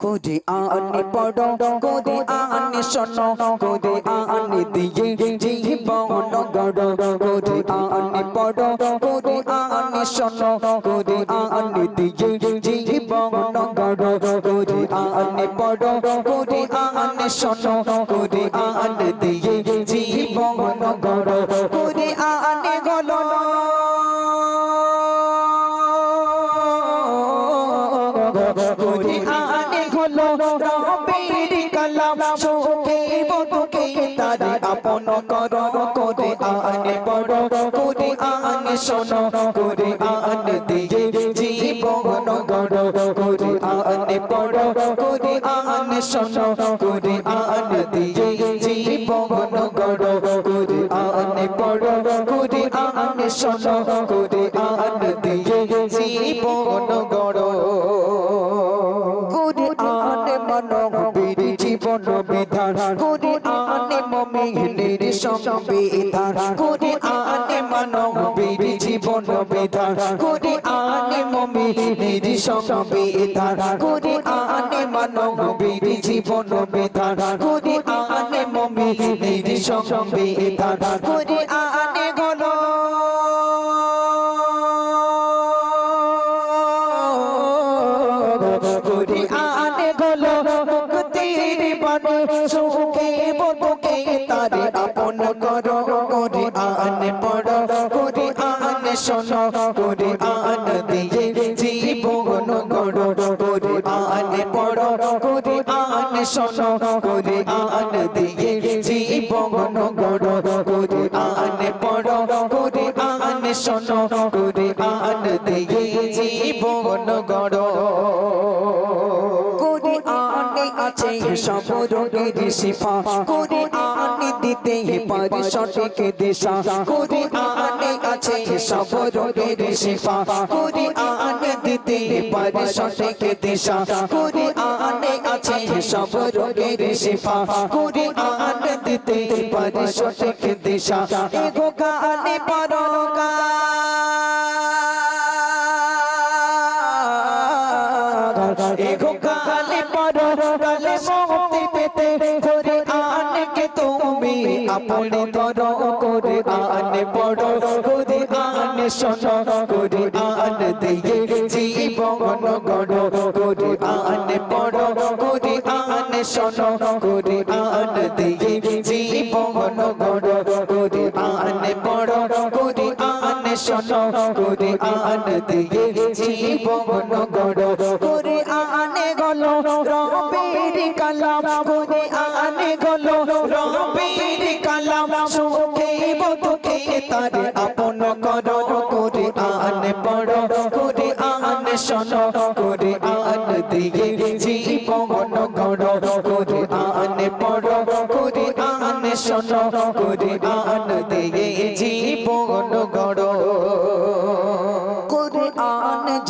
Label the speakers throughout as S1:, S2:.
S1: করে আনে পড়ো করে আনে শোনো করে আনে দিয়ে জীবন গড় করে আনে পড়ো করে আনে শোনো করে আনে দিয়ে জীবন গড় করে আনে পড়ো করে আনে শোনো করে আনে দিয়ে জীবন গড় করে আনে গলো করে আনে হলো রবের কালাম সুখে বদুকে তারে আপন কর করে আনে বড় করে আনে শোনো করে আনে দিয়ে জীবন গড় করে আনে বড় করে আনে শোনো করে আনে দিয়ে জীবন গড় করে আনে বড় করে আনে শোনো করে আনে সংবিধান করে আনে মানব বীর জীবন বিধান করে আনে মমিনের সংবিধান করে আনে মানব বীর জীবন বিধান করে আনে মমিনের সংবিধান করে আনে গলো করে আনে তারে আপন করো করে আনে পড়ো করে আনে শোনো করে আন দিয়ে জীবন গড়ো করে আনে পড়ো করে আনে শোনো করে আন দিয়ে জীবন গড়ো করে আনে পড়ো করে আনে শোনো করে আন দিয়ে জীবন গড়ো। আছে সব রোগের শিফা করে আনে দিতে পারি সঠিক দিশা। করে আনে আছে সব রোগের শিফা করে আনে দিতে পারি সঠিক দিশা। করে আনে আছে সব রোগের শিফা করে আনে দিতে পারি সঠিক দিশা। এগো কানে পরকা এগো কালে পরো আপনি ধরো করে আনে পড়ো করে আনে শোনো করে আন দিয়ে জীবন গড়ো করে আনে পড়ো করে আনে শোনো করে আন দিয়ে জীবন গড়ো করে আনে পড়ো করে আনে শোনো করে আন দিয়ে জীবন গড়ো করে আনে গলো রবের কালাম করে আনে গলো রবের কালাম সুখে বদকে তারে আপন করো করে আনে পড়ো করে আনে শোনো করে আন দিয়ে জীবন গড়ো করে আনে পড়ো করে আনে শোনো করে আন দিয়ে জীবন গড়ো।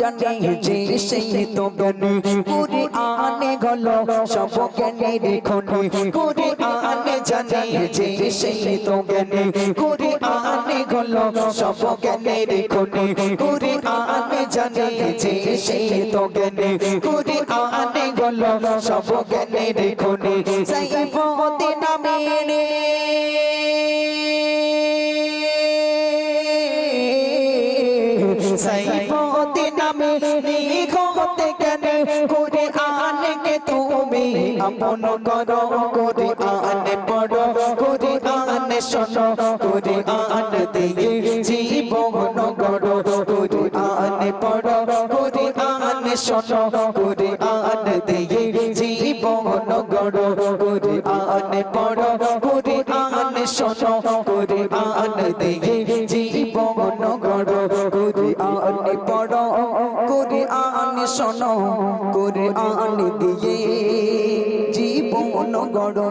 S1: জানে যে সেই তো জ্ঞানী করে আনে গল সব জ্ঞানের খনি করে আনে জানে যে সেই তো জ্ঞানী করে আনে গল সব জ্ঞানের খনি করে আনে জানে যে সেই তো জ্ঞানী করে আনে গল সব জ্ঞানের খনি সাইফতে নামে সাইফতে আপন করো করে আনে পড়ো করে আনে শোনো করে আন দিয়ে জীবন গড়ো করে আনে পড়ো করে আনে শোনো করে আন দিয়ে জীবন গড়ো করে আনে পড়ো করে আনে শোনো করে আন দিয়ে জীবন গড়ো করে আনে পড়ো করে আনে শোনো করে আনে দিয়ে জীবন গড়ো।